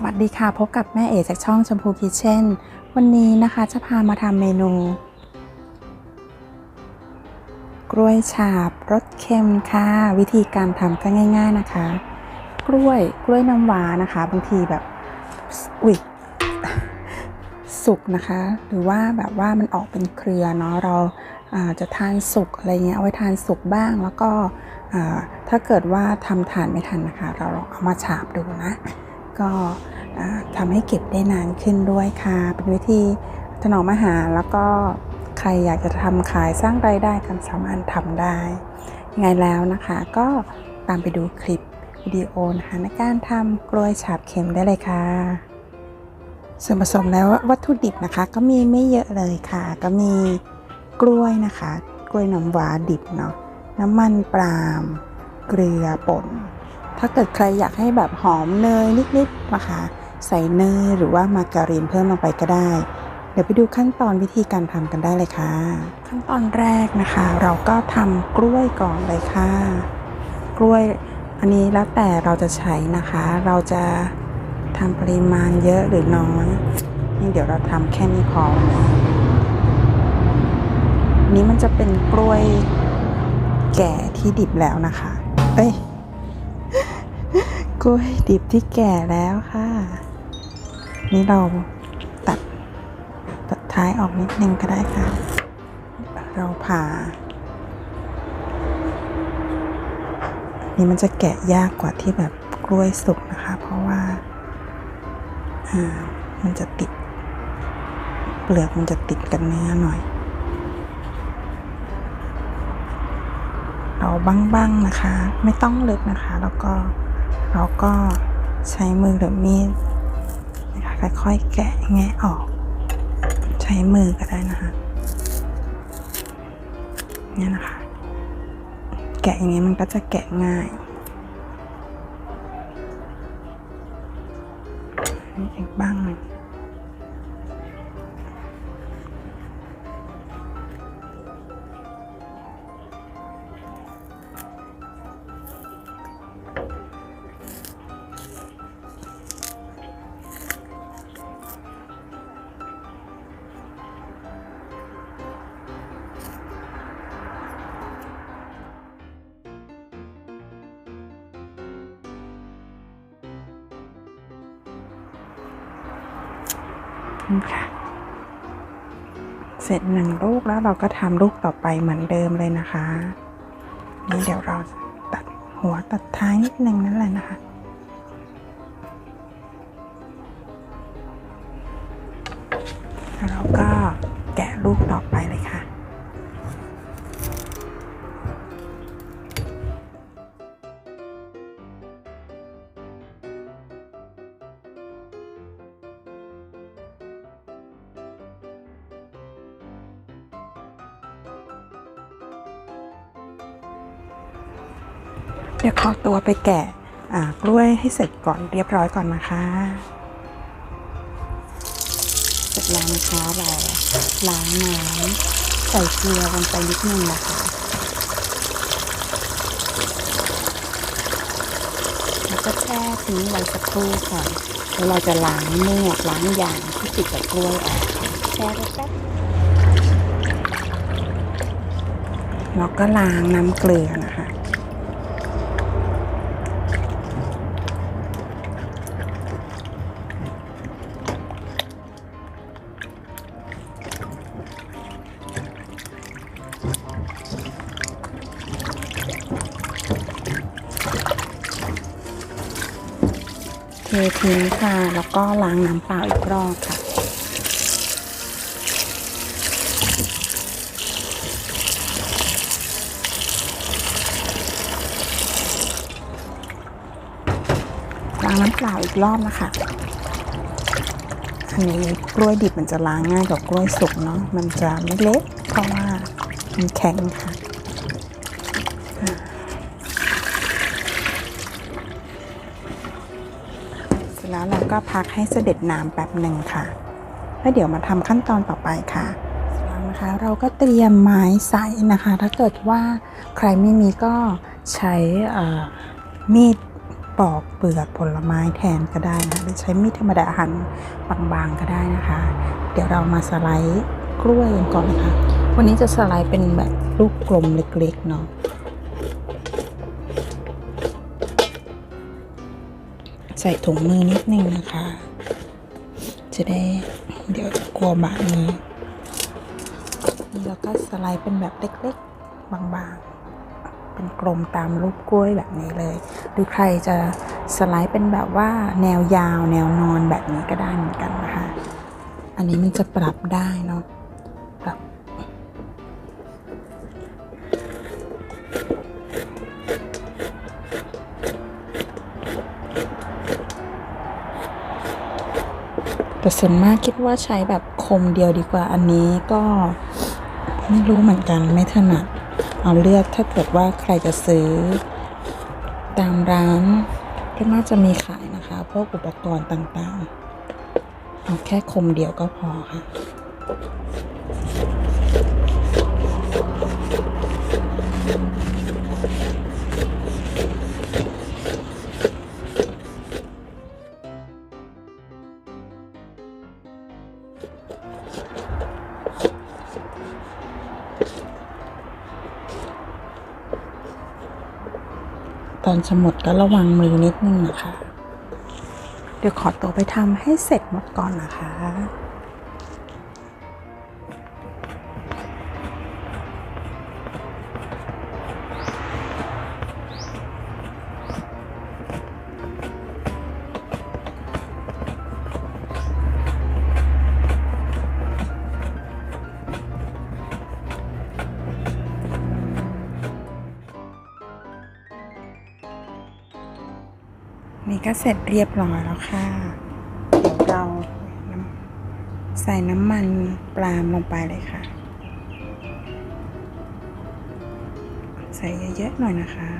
สวัสดีค่ะ พบกับแม่เอ๋จากช่องชมพูคิเช่น วันนี้นะคะจะพามาทำเมนู กล้วยฉาบรสเค็มค่ะ วิธีการทำก็ง่าย ๆนะคะ กล้วยกล้วยน้ำว้านะคะ บางทีแบบอุ๊ยสุกนะคะ หรือว่าแบบว่ามันออกเป็นเครือเนาะเราาจะทานสุกอะไรเงี้ยเอาไว้ทานสุกบ้างแล้วก็ถ้าเกิดว่าทำทานไม่ทันนะคะ เราลองเอามาฉาบดูนะ ก็ทำให้เก็บได้นานขึ้นด้วยค่ะ เป็นวิธีถนอมอาหารแล้วก็ใครอยากจะทำขายสร้างรายได้กันสามารถทำได้ยังไงแล้วนะคะ ก็ตามไปดูคลิปวิดีโอนะคะในการทำกล้วยฉาบเค็มได้เลยค่ะ ส่วนผสมแล้ววัตถุดิบนะคะก็มีไม่เยอะเลยค่ะ ก็มีกล้วยนะคะ กล้วยน้ำว้าดิบเนาะน้ำมันปาล์มเกลือป่น ถ้าเกิดใครอยากให้แบบหอมเนยนิดๆนะคะ ใส่เนยหรือว่ามาการีนเพิ่มลงไปก็ได้ เดี๋ยวไปดูขั้นตอนวิธีการทำกันได้เลยค่ะ ขั้นตอนแรกนะคะ เราก็ทำกล้วยก่อนเลยค่ะ กล้วยอันนี้แล้วแต่เราจะใช้นะคะ เราจะทำปริมาณเยอะหรือน้อยนี่เดี๋ยวเราทำแค่นี้พอนะนี้มันจะเป็นกล้วยแก่ที่ดิบแล้วนะคะ เอ้ย กล้วยดิบที่แก่แล้วค่ะ นี่เราตัดตัดท้ายออกนิดนึงก็ได้ค่ะ เราผ่า นี่มันจะแกะยากกว่าที่แบบกล้วยสุกนะคะ เพราะว่าอ่ามันจะติด เปลือกมันจะติดกันเนื้อหน่อย เราบ้างๆนะคะ ไม่ต้องลึกนะคะ แล้วก็ เราก็ใช้มือหรือมีดนะคะค่อยๆแกะแงะออก ใช้มือก็ได้นะคะเนี่ยนะคะ แกะอย่างนี้มันก็จะแกะง่ายอีกบ้างหนึ่ง นี่ค่ะ เสร็จหนึ่งลูกแล้วเราก็ทำลูกต่อไปเหมือนเดิมเลยนะคะนี่เดี๋ยวเราตัดหัวตัดท้ายนิดนึงนั่นแหละนะคะแล้วเราก็แกะลูกต่อ เดี๋ยวขอตัวไปแกะกล้วยให้เสร็จก่อนเรียบร้อยก่อนนะคะ เสร็จแล้วนะคะเราล้างน้ำใส่เกลือลงไปนิดนึงนะคะแล้วก็แช่ทิ้งไว้สักครู่ก่อนแล้วเราจะล้างเมือกล้างยางที่ติดกับกล้วยออกแช่ไว้แป๊บแล้วก็ล้างน้ำเกลือนะ เททิ้งค่ะ แล้วก็ล้างน้ำเปล่าอีกรอบค่ะ ล้างน้ำเปล่าอีกรอบนะคะอันนี้กล้วยดิบมันจะล้างง่ายกว่ากล้วยสุกเนาะ มันจะไม่เละเพราะว่ามันแข็งค่ะ เสร็จแล้วเรา ก็พักให้เสด็จน้ำแป๊บหนึ่งค่ะ แล้วเดี๋ยวมาทำขั้นตอนต่อไปค่ะนะคะเราก็เตรียมไม้ใสนะคะ ถ้าเกิดว่าใครไม่มีก็ใช้มีดปอกเปลือกผลไม้แทนก็ได้นะหรือใช้มีดธรรมดาหั่นบางๆก็ได้นะคะ เดี๋ยวเรามาสไลด์กล้วยกันก่อนนะคะ วันนี้จะสไลด์เป็นแบบลูกกลมเล็กๆเนาะ ใส่ถุงมือนิดนึงนะคะ จะได้เดี๋ยวกลัวบาดมือนี่แล้วก็สไลด์เป็นแบบเล็กๆ บางๆ เป็นกลมตามรูปกล้วยแบบนี้เลย หรือใครจะสไลด์เป็นแบบว่าแนวยาวแนวนอนแบบนี้ก็ได้เหมือนกันนะคะ อันนี้มันจะปรับได้เนาะ แต่ส่วนมากคิดว่าใช้แบบคมเดียวดีกว่าอันนี้ก็ไม่รู้เหมือนกันไม่ถนัด เอาเลือกถ้าเกิดว่าใครจะซื้อ ตามร้านก็น่าจะมีขายนะคะ พวกอุปกรณ์ต่างๆ เอาแค่คมเดียวก็พอค่ะ ตอนจะหมดก็ระวังมือนิดนึงนะคะ เดี๋ยวขอตัวไปทำให้เสร็จหมดก่อนนะคะ นี่ก็เสร็จเรียบร้อยแล้วค่ะ เดี๋ยวเราใส่น้ำมันปลามลงไปเลยค่ะ ใส่เยอะๆหน่อยนะคะ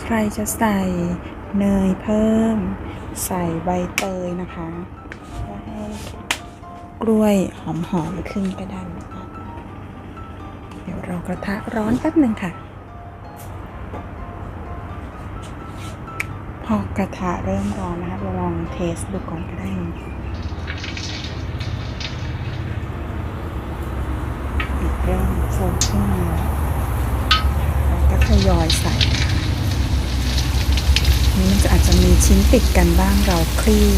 ใครจะใส่เนยเพิ่ม ใส่ใบเตยนะคะเพื่อให้กล้วยหอมๆขึ้นก็ได้นะคะ ดี๋ยวเรากระทะร้อนแป๊บหนึ่งค่ะ พอกระทะเริ่มร้อนนะคะเราลองเทสดูก่อนก็ได้นะเริ่มโฟมขึ้นมาแล้วก็ทยอยใส่นี่มันจะอาจจะมีชิ้นติดกันบ้างเราคลี่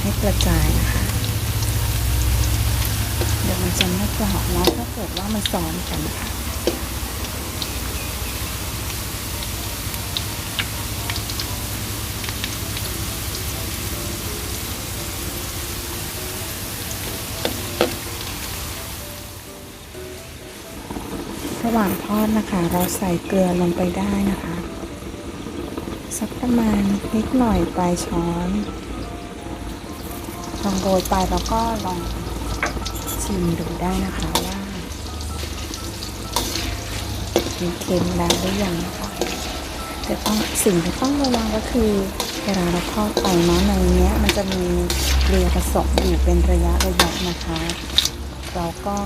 ให้กระจายนะคะ เดี๋ยวมันจะไม่กรอบเนาะถ้าเกิดว่ามันซ้อนกันค่ะระหว่างทอดนะคะ เราใส่เกลือลงไปได้นะคะ สักประมาณนิดหน่อยปลายช้อนลองโรยไปแล้วก็ลอง ชิมดูได้นะคะว่ามีเค็มแล้วหรือยังนะคะแต่ต้องสิ่งที่ต้องระวังก็คือเวลาเราทอดไปเนาะในเนี้ย มันจะมีเกลือผสมอยู่เป็นระยะระยะนะคะ เราก็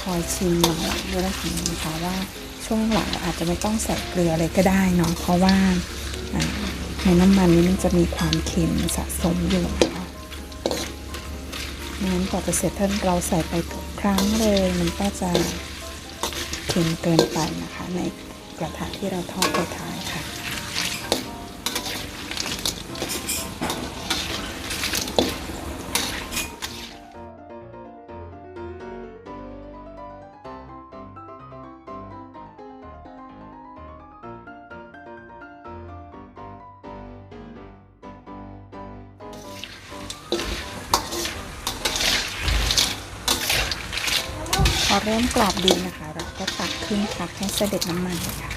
คอยชิมหลังๆด้วยนะคะว่าช่วงหลังอาจจะไม่ต้องใส่เกลือเลยก็ได้เนาะเพราะว่าอ่าในน้ำมันนี้มันจะมีความเค็มสะสมอยู่ งั้นกว่าจะเสร็จถ้าเราใส่ไปทุกครั้งเลย มันก็จะเค็มเกินไปนะคะ ในกระทะที่เราทอดไปท้าย เริ่มกรอบดีนะคะ เราก็ตักขึ้นพักให้เสด็จน้ำมันค่ะ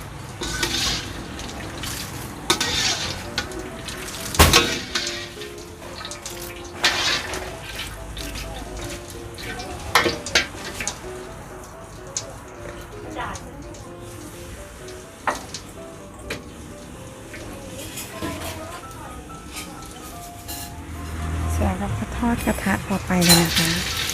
เสร็จแล้วเราก็ทอดกระทะต่อไปเลยนะคะ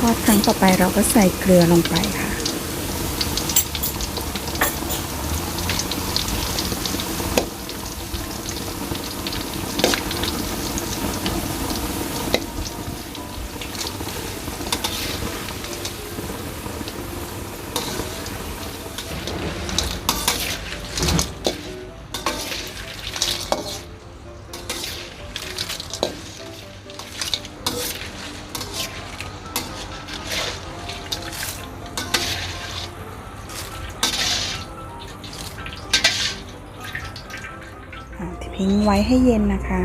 ทอดครั้งต่อไปเราก็ใส่เกลือลงไปค่ะ ไว้ให้เย็นนะคะ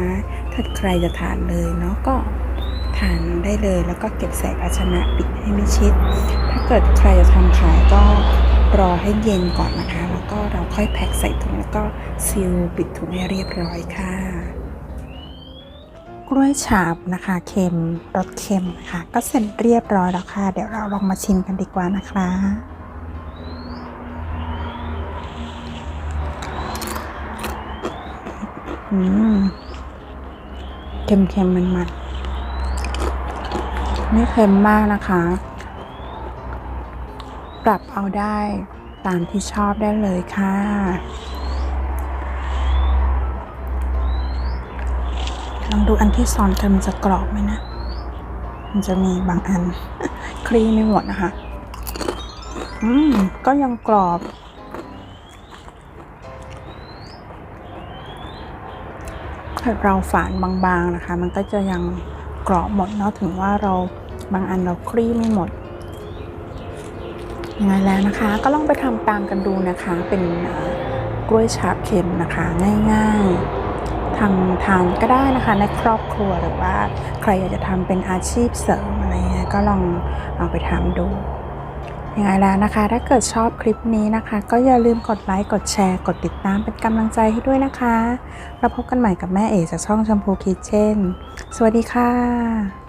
ถ้าใครจะทานเลยเนาะก็ทานได้เลยแล้วก็เก็บใส่ภาชนะปิดให้มิชิด ถ้าเกิดใครจะทำขายก็รอให้เย็นก่อนนะคะ แล้วก็เราค่อยแพ็คใส่ถุงแล้วก็ซีลปิดถุงให้เรียบร้อยค่ะ กล้วยฉาบนะคะเค็มรสเค็มนะคะก็เสร็จเรียบร้อยแล้วค่ะ เดี๋ยวเราลองมาชิมกันดีกว่านะคะ อืมเค็มเค็มมันมันๆไม่เค็มมากนะคะ ปรับเอาได้ตามที่ชอบได้เลยค่ะ ลองดูอันที่ซ้อนกันมันจะกรอบไหมนะ มันจะมีบางอัน คลีไม่หมดนะคะ อืม ก็ยังกรอบ้าเราฝานบางๆนะคะ มันก็จะยังกรอบหมดเนาะถึงว่าเราบางอันเราคลี่ไม่หมดยังไงแล้วนะคะ ก็ลองไปทำตามกันดูนะคะ เป็นกล้วยฉาบเค็มนะคะ ง่ายๆทำทานก็ได้นะคะ ในครอบครัวหรือว่าใครอยากจะทำเป็นอาชีพเสริมอะไรเงี้ยก็ลองเอาไปทำดู ยังไงแล้วนะคะ ถ้าเกิดชอบคลิปนี้นะคะ ก็อย่าลืมกดไลค์ กดแชร์ กดติดตามเป็นกำลังใจให้ด้วยนะคะ แล้วพบกันใหม่กับแม่เอ๋จากช่องชมพูคิทเช่น สวัสดีค่ะ